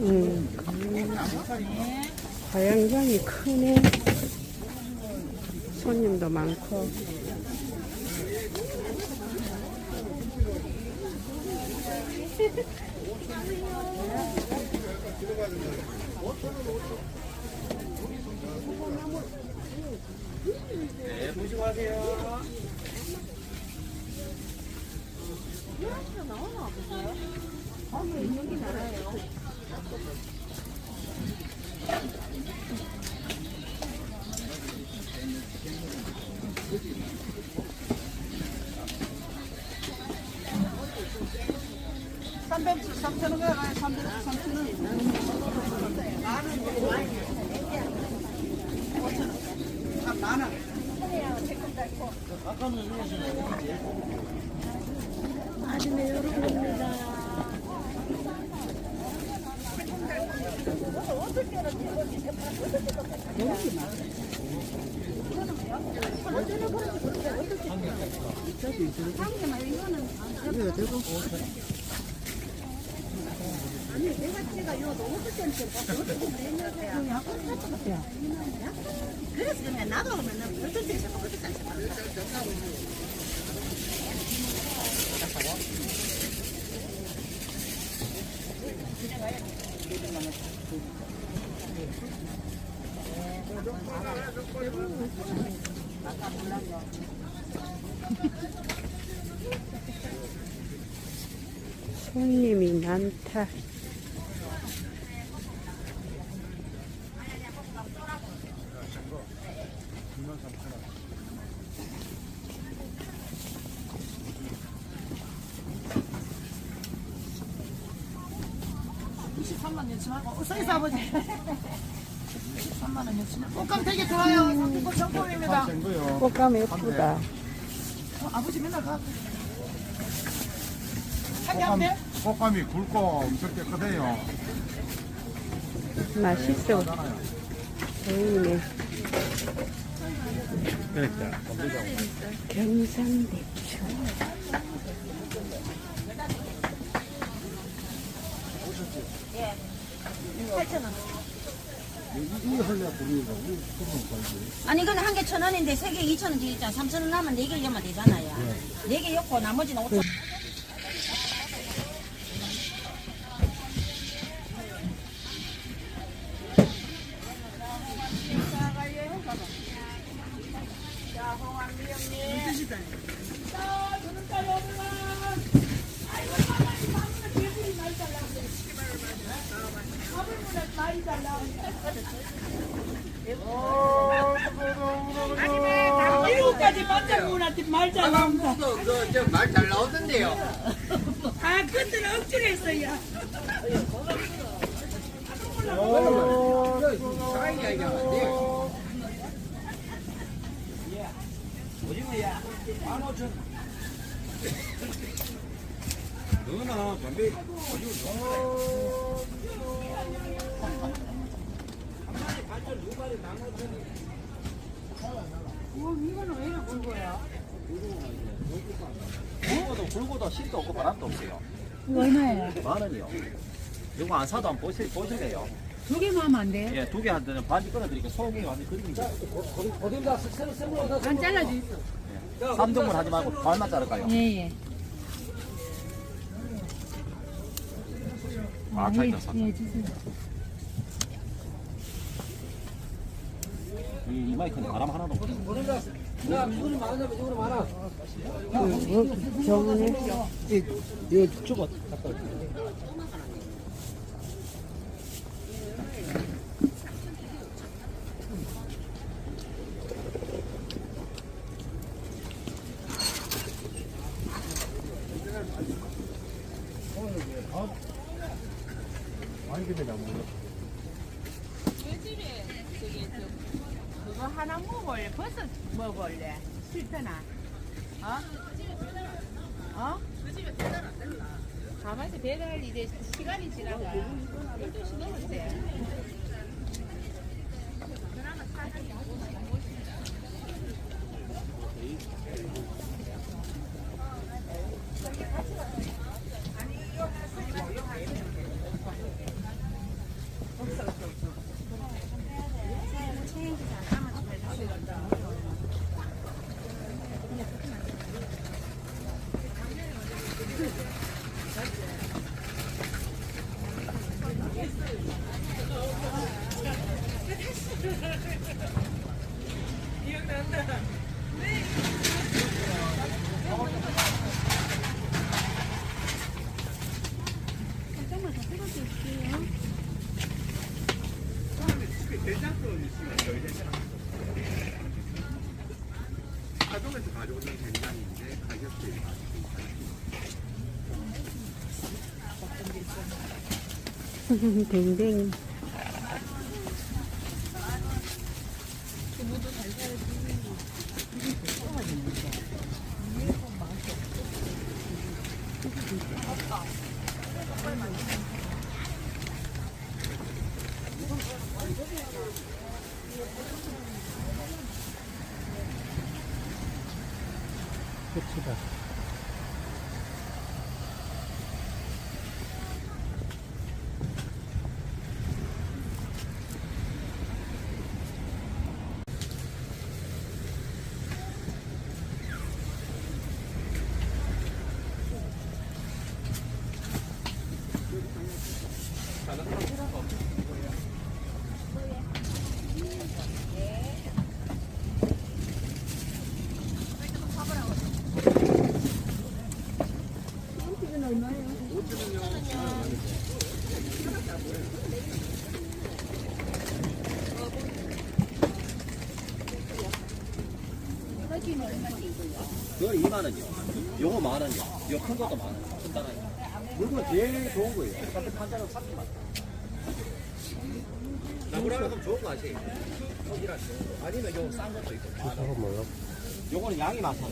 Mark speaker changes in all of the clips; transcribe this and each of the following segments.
Speaker 1: 음. 가양장이 크네. 손님도 많고.
Speaker 2: 네, 조심하세요.
Speaker 3: 유학교 나오나 보세요? 아니, 여기 나와요.
Speaker 4: 삼백삼천 원 가요. 삼백삼천 원. 그래서 그냥 나도 오면은 어떤 데서 어떤 데서
Speaker 1: 손님이 많다.
Speaker 4: 서있어 아버지 23만 원 열심히 꽃감 되게 좋아요 상품권 정품입니다
Speaker 1: 꽃감 예쁘다.
Speaker 4: 어, 아버지 맨날 가 한개
Speaker 5: 꽃감,
Speaker 4: 한대
Speaker 5: 꽃감이 굵고 엄청 깨끗해요.
Speaker 1: 맛있어. 보이네. 경상대추.
Speaker 6: 아니 이건 한 개 천 원인데 세 개 이천 원 드리잖아. 삼천 원 나면 네개 넣으면 되잖아요. 네개 넣고 나머지는 오천 원.
Speaker 4: 미국까지 반장분한테 말잘 나온다
Speaker 2: 말잘 나오던데요.
Speaker 4: 아 그때는 억지로 했어요
Speaker 2: 사이야 이게 안 돼요. 오징어야. 만 오천. 너는 담배 오징어 좋아 해. 굵고도 굵고도 실도 없고 바람도 없어요.
Speaker 4: 얼마예요?
Speaker 2: 만 원이요. 이거 안 사도 한번 보실, 보실래요?
Speaker 4: 두 개만 하면 안 돼요?
Speaker 2: 예, 두 개 한테는 반지 끊어드리니까 소금이 완전 그림이죠.
Speaker 4: 안 잘라주
Speaker 2: 3등분 하지 말고 반만 자를까요?
Speaker 4: 예 예
Speaker 2: 아, 차이다, 사.
Speaker 4: 예 주세요
Speaker 2: 이, 이 마이크는 바람 하나도 없어.
Speaker 1: 그, 저번에
Speaker 7: 이거 줘봐. 갖다 올게.
Speaker 5: 많이 기대가 뭐.
Speaker 4: 그거 하나 먹을래? 벌써 먹을래? 싫더나? 어? 어? 그 집에 배달 안 된다. 가만히 배달 이제 시간이 지나가. 12시 넘었대.
Speaker 1: 댕 댕이.
Speaker 7: 끝이다.
Speaker 2: 그거 2만 원이요. 요거 만 원이요. 요 큰 것도 만 원. 큰 단어요. 물건 제일 좋은 거예요. 같은 판자로 30만 원. 나무라면 좀 좋은 거 아시죠? 아니면 요싼 것도 있고.
Speaker 7: 저거 뭐야?
Speaker 2: 요거는 양이 많아요.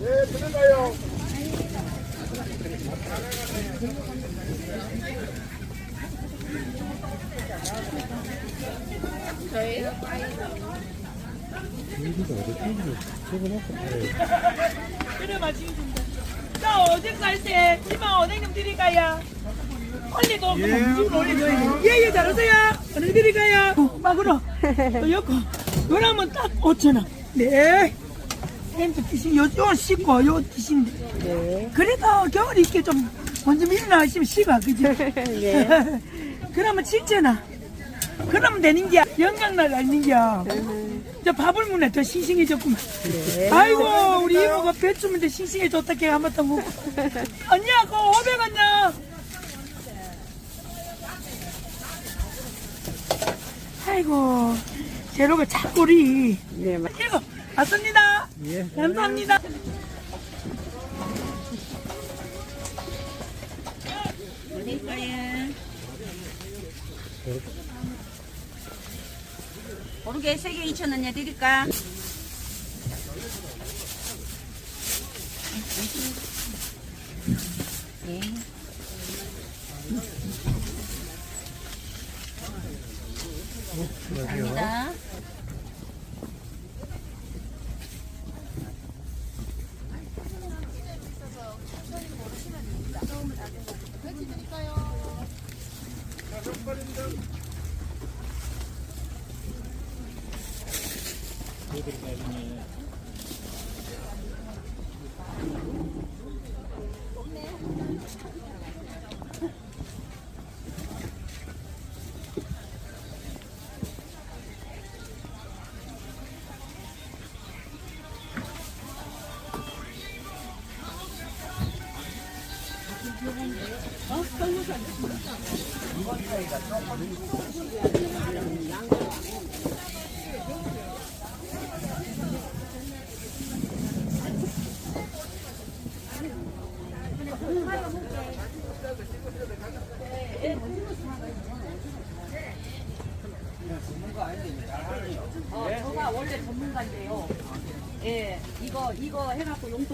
Speaker 5: 예, 들어가요.
Speaker 8: 올려줘요. 예예 잘하세요. 어디 드릴까요? 어, 막으로 또 엮고 그러면 딱 5천 원. 네. 햄도 드시 요, 요 씻고 요 드시면 돼.
Speaker 1: 네.
Speaker 8: 그래도 겨울에 이렇게 좀 먼저 하시면 식어 그지?
Speaker 1: 네.
Speaker 8: 그러면 7천 원. 그러면 되는 게 영양날 알는 게야. 저 밥을 문에 더 싱싱해졌구만.
Speaker 1: 네.
Speaker 8: 아이고 우리 이모가 배추면 싱싱해졌다 걔 한번 더 먹고 언니야 그거 500원냐 아이고 재료가 자꾸리
Speaker 1: 네. 마-
Speaker 8: 이거 맞습니다
Speaker 7: 예.
Speaker 8: 감사합니다
Speaker 6: 고르게 3개 2,000원 드릴까?
Speaker 4: 어,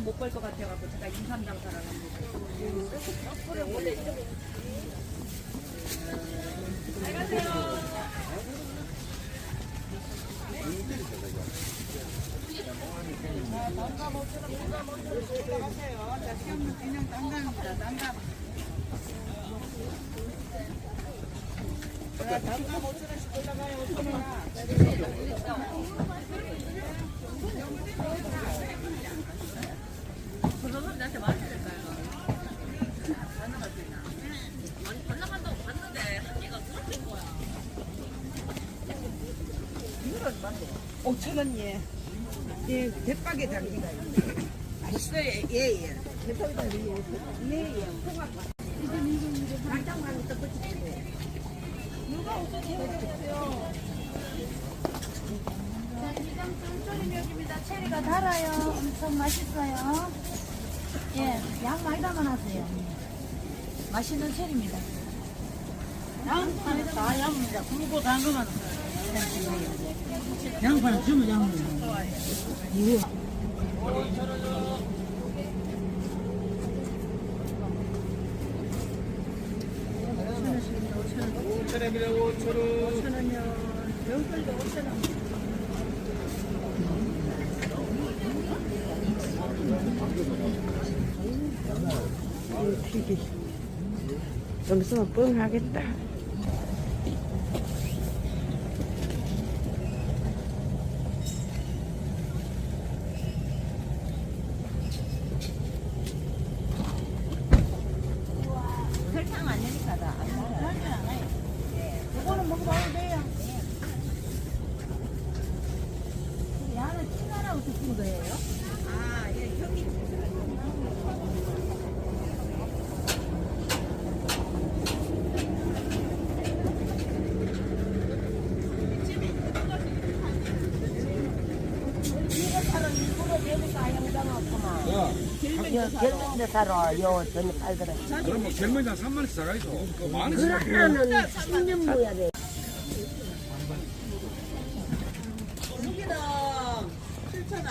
Speaker 4: 돈 못 벌 것 같아갖고 제가 인삼 장사를 합니다. 원래 이렇게
Speaker 8: 오천 원 예. 예, 대박의 장비가 맛있어요. 예, 예. 대박의 장비. 예, 예. 간장만 떡볶이.
Speaker 6: 자, 이장 쫄쫄이면입니다. 체리가 달아요. 엄청 맛있어요. 예, 양 많이 담아놨어요. 맛있는 체리입니다. 양파는 다 양입니다. 굵고 담그면 양파는 주면 양입니다.
Speaker 1: 튀기. 좀 있으면 뻥 하겠다.
Speaker 6: 설탕 안 넣으니까 다. 설탕 안 해요. 이거는 먹어봐도 돼요. 야는 찐하라고 드신 거예요?
Speaker 8: 아, 예, 형이.
Speaker 6: 이거 사러 일부러 내고 가양장 결명대 사러 요 전에 팔더라.
Speaker 5: 그럼 뭐 결명장 3만 원씩 사가지고 만 원씩
Speaker 6: 그러면은 10년 모야 돼.
Speaker 8: 여기는 7천 원.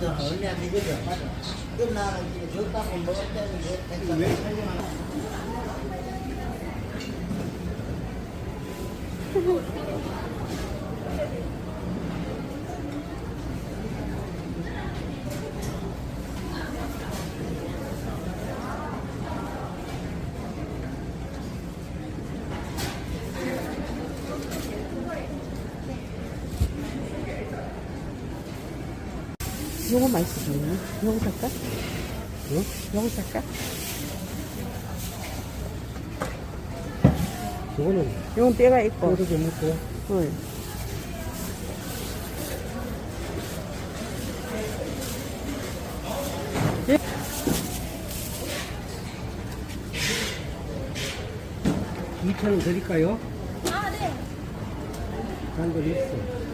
Speaker 9: 만원
Speaker 1: 요거 맛있겠네. 요거 살까? 응? 요거 살까?
Speaker 7: 이거는
Speaker 1: 요건 뼈가 있고.
Speaker 7: 이렇게 먹고.
Speaker 1: 응. 이천원 드릴까요?
Speaker 10: 아, 네.
Speaker 1: 단거 있어.